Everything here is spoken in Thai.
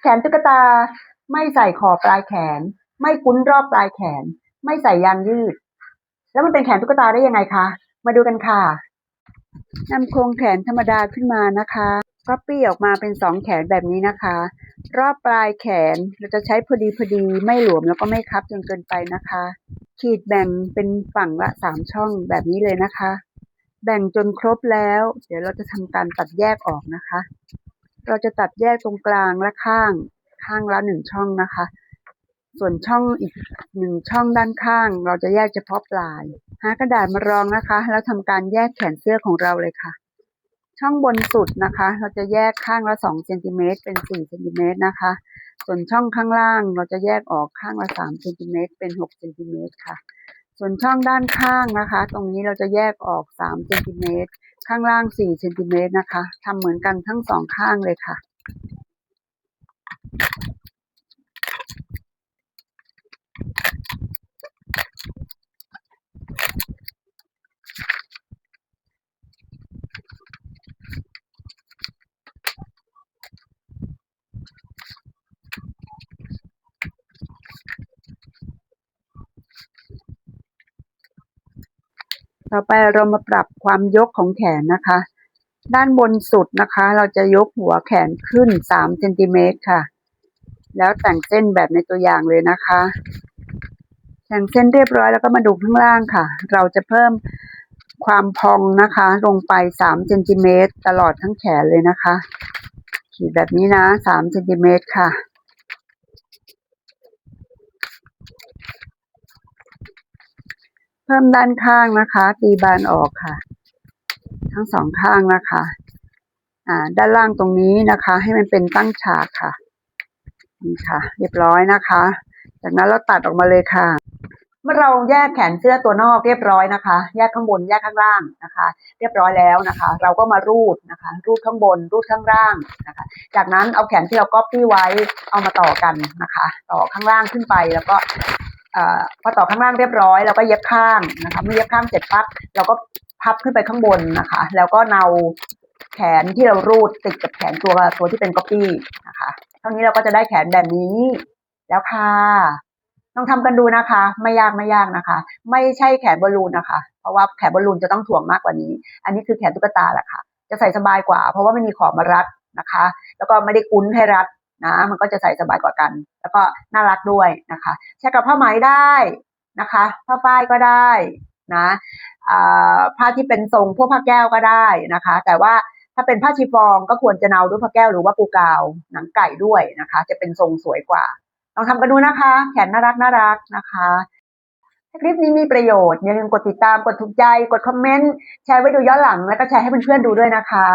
แขนตุ๊กตา ไม่ใส่ขอปลายแขน ไม่กุ้นรอบปลายแขน ไม่ใส่ยางยืด แล้วมันเป็นแขนตุ๊กตาได้ยังไงคะ มาดูกันค่ะนำโครงแขนธรรมดาขึ้นมานะคะก็ปี้ออกมาเป็นสองแขนแบบนี้นะคะ รอบปลายแขนเราจะใช้พอดีพอดีไม่หลวมแล้วก็ไม่คับจนเกินไปนะคะ ขีดแบ่งเป็นฝั่งละสามช่องแบบนี้เลยนะคะ แบ่งจนครบแล้ว เดี๋ยวเราจะทำการตัดแยกออกนะคะ เราจะตัดแยกตรงกลางและข้างข้างละหนึ่งช่องนะคะ ส่วนช่องอีกหนึ่งช่องด้านข้าง เราจะแยกเฉพาะปลาย หากระดาษมารองนะคะ แล้วทำการแยกแขนเสื้อของเราเลยค่ะ ช่องบนสุดนะคะ เราจะแยกข้างละ2เซนติเมตรเป็น4เซนติเมตรนะคะ ส่วนช่องข้างล่างเราจะแยกออกข้างละ3เซนติเมตรเป็น6เซนติเมตรค่ะ ส่วนช่องด้านข้างนะคะ ตรงนี้เราจะแยกออก3เซนติเมตรข้างล่าง4เซนติเมตรนะคะทำเหมือนกันทั้งสองข้างเลยค่ะ ต่อไปเรามาปรับความยกของแขนนะคะ ด้านบนสุดนะคะ เราจะยกหัวแขนขึ้น3เซนติเมตรค่ะ แล้วแต่งเส้นแบบในตัวอย่างเลยนะคะ แต่งเส้นเรียบร้อยแล้วก็มาดูข้างล่างค่ะ เราจะเพิ่มความพองนะคะ ลงไป3เซนติเมตรตลอดทั้งแขนเลยนะคะ ขีดแบบนี้นะ3เซนติเมตรค่ะ เพิ่มด้านข้างนะคะ ตีบานออกค่ะ ทั้งสองข้างนะคะ อ่า ด้านล่างตรงนี้นะคะ ให้มันเป็นตั้งฉากค่ะนี่ค่ะ เรียบร้อยนะคะ จากนั้นเราตัดออกมาเลยค่ะ เมื่อเราแยกแขนเสื้อตัวนอกเรียบร้อยนะคะ แยกข้างบนแยกข้างล่างนะคะ เรียบร้อยแล้วนะคะ เราก็มารูดนะคะ รูดข้างบน รูดข้างล่างนะคะ จากนั้นเอาแขนที่เราก๊อปปี้ไว้เอามาต่อกันนะคะ ต่อข้างล่างขึ้นไปแล้วก็ พอต่อข้างล่างเรียบร้อยเราก็เย็บข้างนะคะเมื่อเย็บข้างเสร็จปั๊บเราก็พับขึ้นไปข้างบนนะคะ แล้วก็เนาแขนที่เรารูดติดกับแขนตัวตัวที่เป็นก๊อปปี้นะคะเท่านี้เราก็จะได้แขนแบบนี้ แล้วค่ะลองทำกันดูนะคะ ไม่ยากไม่ยากนะคะ ไม่ใช่แขนบอลลูนนะคะ เพราะว่าแขนบอลลูนจะต้องถ่วงมากกว่านี้ อันนี้คือแขนตุ๊กตาแหละค่ะ จะใส่สบายกว่า เพราะว่าไม่มีขอบมารัดนะคะ แล้วก็ไม่ได้กุ้นให้รัด นะมันก็จะใส่สบายกว่ากัน แล้วก็น่ารักด้วยนะคะใช้กับผ้าไหมได้นะคะผ้าฝ้ายก็ได้นะผ้าที่เป็นทรงพวกผ้าแก้วก็ได้นะคะ แต่ว่าถ้าเป็นผ้าชีฟองก็ควรจะเนาด้วยผ้าแก้วหรือว่าปูกาวหนังไก่ด้วยนะคะ จะเป็นทรงสวยกว่าลองทำกันดูนะคะ แขนน่ารักน่ารักนะคะคลิปนี้มีประโยชน์อย่าลืมกดติดตามกดถูกใจ กดคอมเมนต์ แชร์ไว้ดูย้อนหลัง แล้วก็แชร์ให้เพื่อนๆดูด้วยนะคะ